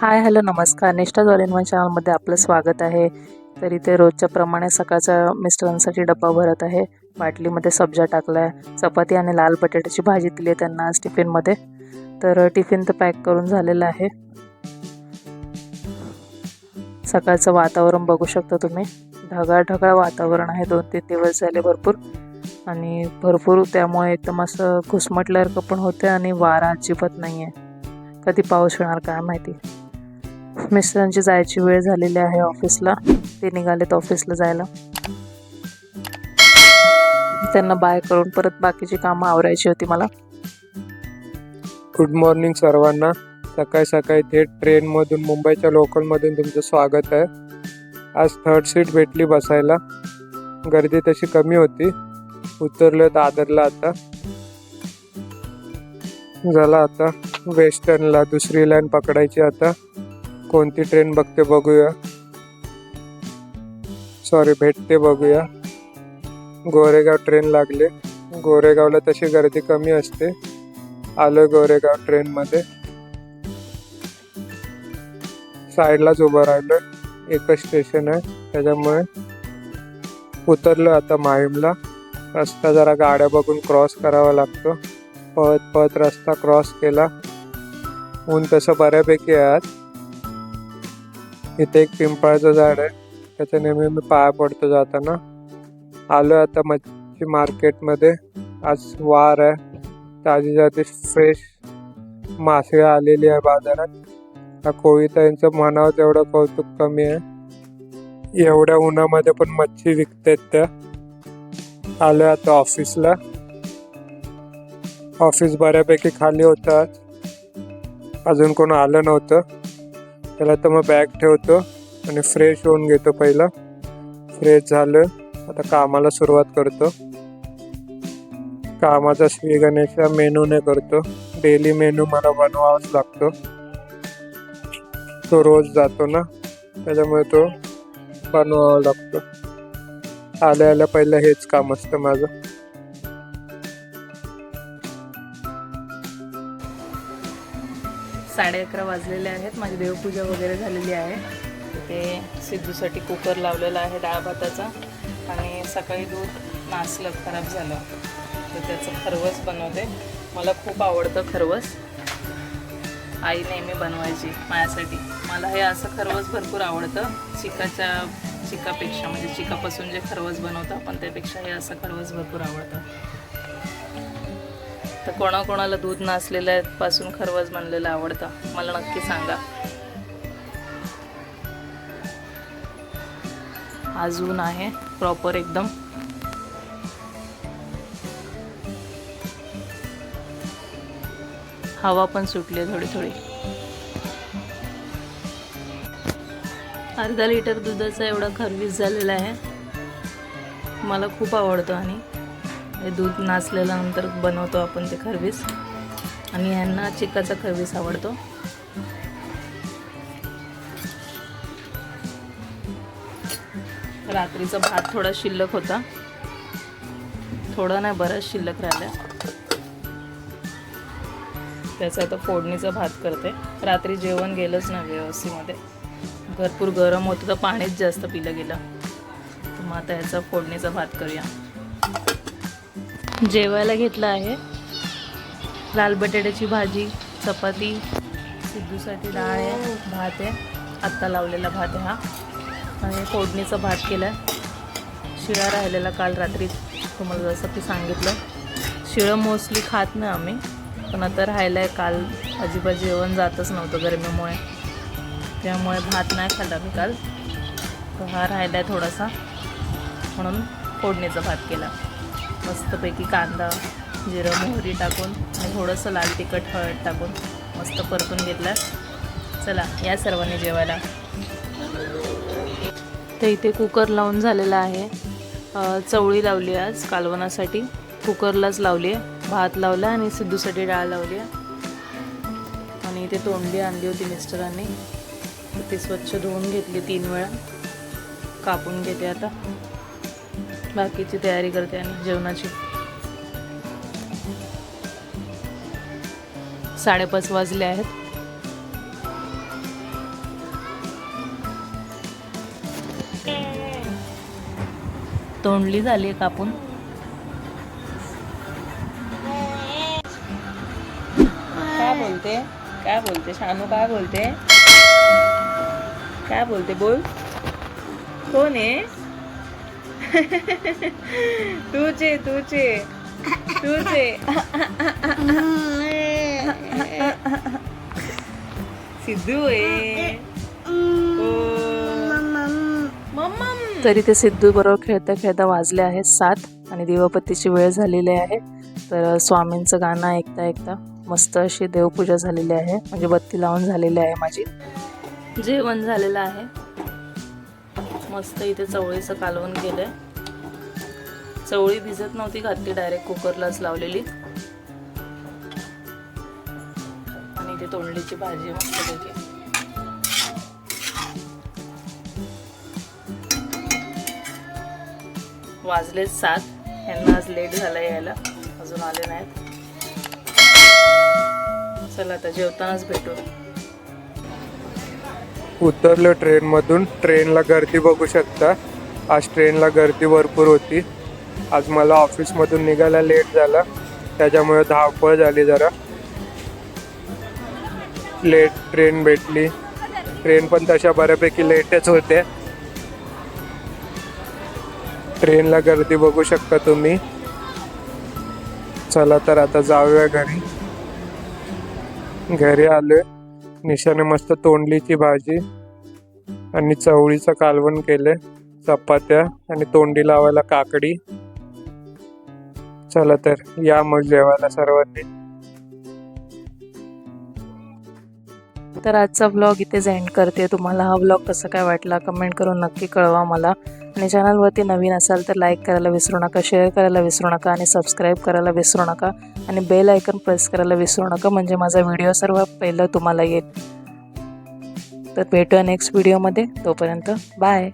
Hi hello नमस्कार. निष्ठा one चॅनलमध्ये आपलं स्वागत आहे. तर इथे रोजच्या प्रमाणे सकाळचा मिस्टरांसाठी डब्बा भरत आहे. बाटलीमध्ये सब्जा टाकला आहे चपाती आणि लाल बटाट्याची भाजी दिली आहे त्यांना आज टिफिनमध्ये. तर टिफिन तर पॅक करून झालेलं आहे. सकाळचं वातावरण बघू शकता तुम्ही. ढगाळ ढगाळ वातावरण आहे. दोन तीन दिवस झाले भरपूर. आणि भरपूर त्यामुळे एकदम असं घुसमटल्यासारखं पण होते आणि वारा अजिबात नाही आहे कधी पाऊस येणार काय माहिती. मिस्टरांची जायची वेळ झालेली आहे ऑफिसला. ते निघालेत ऑफिसला जायला. त्यांना बाय करून परत बाकीची कामं आवरायची होती मला. गुड मॉर्निंग सर्वांना. सकाळी सकाळी थेट ट्रेनमधून मुंबईच्या लोकलमधून तुमचं स्वागत आहे. आज थर्ड सीट भेटली बसायला. गर्दी तशी कमी होती. उतरलो दादरला आता. झाला आता वेस्टर्नला दुसरी लाईन पकडायची आता. कोणती ट्रेन बघते बघूया. सॉरी भेटते बघूया. गोरेगाव ट्रेन लागले. गोरेगावला तशी गर्दी कमी असते. आलो गोरेगाव ट्रेनमध्ये साईडलाच उभं राहिलोय. एकच स्टेशन आहे. त्याच्यामुळे उतरलो आता माहीमला. रस्ता जरा गाड्या बघून क्रॉस करावा लागतो. पळत पळत रस्ता क्रॉस केला. ऊन तसं बऱ्यापैकी आहे आज. इथे एक पिंपळाचं झाड आहे. त्याच्या नेहमी मी पाया पडतो जाताना. आलो आता मच्छी मार्केटमध्ये. आज वार आहे. ताजी ताजी फ्रेश मासे आलेली आहे बाजारात. त्या कोळीताईंचं म्हणावं तेवढं कौतुक कमी आहे. एवढ्या उन्हामध्ये पण मच्छी विकतात त्या. आलो आता ऑफिसला. ऑफिस बऱ्यापैकी खाली होतं आज. अजून कोण आलं नव्हतं. त्याला तर मग बॅग ठेवतो आणि फ्रेश होऊन घेतो पहिला. फ्रेश झालं आता कामाला सुरुवात करतो. कामाचा श्री गणेशा मेनूने करतो. डेली मेनू मला बनवावाच लागतो. तो रोज जातो ना त्याच्यामुळे तो बनवावा लागतो. आल्या आल्या पहिलं हेच काम असतं माझं. अकरा वाजलेले आहेत. माझी देवपूजा वगैरे झालेली आहे. ते सिद्धूसाठी कुकर लावलेला आहे डाळ भाताचा. आणि सकाळी दूध नासलं खराब झालं. तर त्याचं खरवस बनवते. मला खूप आवडतं खरवस. आई नेहमी बनवायची माझ्यासाठी. मला हे असं खरवस भरपूर आवडतं. चिकाच्या चिकापेक्षा म्हणजे चिकापासून जे खरवस बनवतं आपण त्यापेक्षा हे असं खरवस भरपूर आवडतं. तर कोणाकोणाला दूध नसलेल्या पासून खरवस बनलेलं आवडतं. मला नक्की सांगा. अजून आहे प्रॉपर एकदम. हवा पण सुटली आहे थोडी थोडी. अर्धा लिटर दुधाचा एवढा खरवीस झालेला आहे. मला खूप आवडतो आणि हे दूध नासलेल्यानंतर बनवतो आपण ते खरवीस. आणि यांना चिकाचा खरवीस आवडतो. रात्रीचा भात थोडा शिल्लक होता. थोडा नाही बराच शिल्लक राहिला त्याचा आता फोडणीचा भात करते. रात्री जेवण गेलंच नाही व्यवस्थेमध्ये भरपूर गरम होतं तर पाणीच जास्त पिलं गेलं. तर मग आता ह्याचा फोडणीचा भात करूया. जेवायला घेतलं आहे. लाल बटाट्याची भाजी चपाती सिद्धूसाठी डाळ आहे भात आहे. आत्ता लावलेला भात आहे हा. आणि फोडणीचा भात केला आहे शिळा राहिलेला काल रात्री तुम्हाला जसं की सांगितलं. शिळं मोस्टली खात नाही आम्ही पण आता राहिलं आहे काल. अजिबात जेवण जातच नव्हतं गरमीमुळे. त्यामुळे भात नाही खाल्ला मी काल. तर हा राहिला आहे थोडासा. म्हणून फोडणीचा भात केला. मस्तपैकी कांदा जिरं मोहरी टाकून आणि थोडंसं लाल तिखट हळद टाकून मस्त परतून घेतला. चला या सर्वांनी जेवायला. तर इथे कुकर लावून झालेला आहे. चवळी लावली आज कालवणासाठी कुकरलाच लावली आहे. भात लावला आणि सिद्धूसाठी डाळ लावली आहे. आणि इथे तोंडली आणली होती मिस्टरांनी. ती स्वच्छ धुवून घेतली तीन वेळा. कापून घेते आता. बाकीची तयारी करते आणि जेवणाची. साडेपाच वाजले आहेत. तोंडली झाली आहे कापून. काय बोलते? काय बोलते? शानू काय बोलते? काय बोलते? बोल. कोण आहे? तुझे तुझे तुझे सिद्धू आहे तरी ते सिद्धू बरोबर खेळता खेळता वाजले आहेत सात आणि दिवापत्तीची वेळ झालेली आहे. तर स्वामींचं गाणं ऐकता ऐकता मस्त अशी देवपूजा झालेली आहे. म्हणजे बत्ती लावून झालेली आहे माझी. जेवण झालेलं आहे. मस्त इथे चवळीचं कालवण आहे चवळी भिजत नव्हती घातली डायरेक्ट कुकरलाच लावलेली. आणि इथे तोंडलीची भाजी मस्त मस्तपैकी वाजले सात. यांना आज लेट झाला यायला. अजून आले नाहीत. चला आता जेवतानाच भेटू. उतरलो ट्रेनमधून. ट्रेनला गर्दी बघू शकता. आज ट्रेनला गर्दी भरपूर होती. आज मला ऑफिसमधून निघायला लेट झाला. त्याच्यामुळे धावपळ झाली जरा. लेट ट्रेन भेटली. ट्रेन पण तशा बऱ्यापैकी लेटच होते ट्रेनला गर्दी बघू शकता तुम्ही. चला तर आता जाऊया घरी. घरी आलोय. निशाने मस्त तोंडलीची भाजी आणि चवळीचं कालवण केले चपात्या आणि तोंडी लावायला काकडी. चला तर या मग जेवायला सर्वांनी. तर आजचा व्लॉग इथेच एंड करते. तुम्हाला हा व्लॉग कसा काय वाटला कमेंट करून नक्की कळवा मला. आणि चॅनलवरती नवीन असाल तर लाईक करायला विसरू नका शेअर करायला विसरू नका आणि सबस्क्राईब करायला विसरू नका आणि बेल आयकन प्रेस करायला विसरू नका म्हणजे माझा व्हिडिओ सर्व पहिलं तुम्हाला येईल. तर भेटूया नेक्स्ट व्हिडिओमध्ये तोपर्यंत बाय